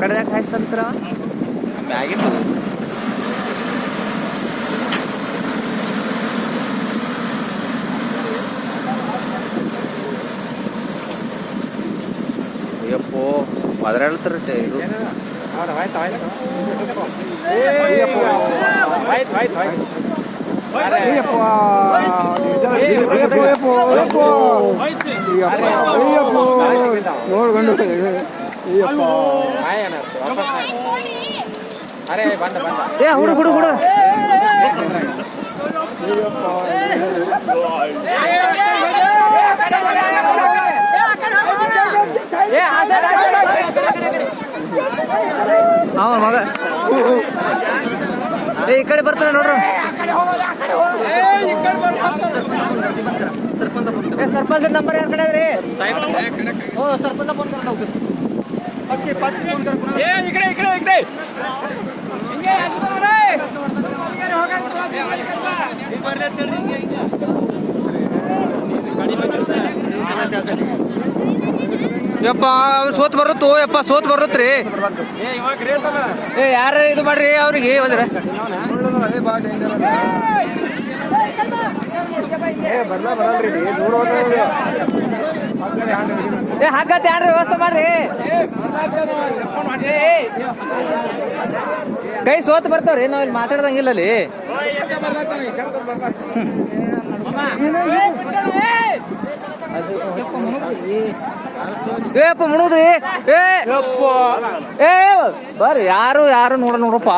ಕಡೆ ಯಾಕೆ ಹಾಯ್ಸ್ತಾರ ಸರ್ ಅವ ಮ್ಯಾಗಿಂದ ಅಯ್ಯಪ್ಪೋ ಮದರಾಡ್ತಾರ ಇದು ನೋಡ್ಕೊಂಡು ಅರೆ ಬಂದ ಬಂದ ಏ ಹುಡು ಹುಡು ಹುಡು ಅವ ಮಗ ಏ ಈ ಕಡೆ ಬರ್ತಾನೆ ನೋಡ್ರಿ ಏ ಸರ್ಪಂಚ್ ನಂಬರ್ ಯಾರ ಕಡೆ ಅದ್ರಿ ಓ ಸರ್ಪಂಚ ಫೋನ್ ಕರ್ಕೊಂಡು ಹೋಗ್ತೀವಿ ಪರ್ಸಿ ಪರ್ಸಿ ಫೋನ್ ಕರ್ಕೊಂಡು ಈ ಕಡೆ ಈ ಕಡೆ ಈ ಕಡೆ. ಯಪ್ಪ ಸೋತ್ ಬರುತ್ತೋ? ಯಪ್ಪ ಸೋತ್ ಬರುತ್ತ್ರಿ ಏ ಯಾರ ಇದು ಮಾಡ್ರಿ? ಅವ್ರಿಗೆ ಒಂದ್ರ ಏ ಯಾರ್ರಿ ವ್ಯವಸ್ಥೆ ಮಾಡ್ರಿ. ಕೈ ಸೋತ್ ಬರ್ತಾವ್ರಿ ನಾವ್ ಇಲ್ಲಿ ಮಾತಾಡ್ದಂಗಿಲ್ಲ ಅಲ್ಲಿ ಏಪ್ಪ ಮುಣುದ್ರಿ ಏ ಬರ್ರಿ, ಯಾರು ಯಾರು ನೋಡ ನೋಡಪ್ಪ.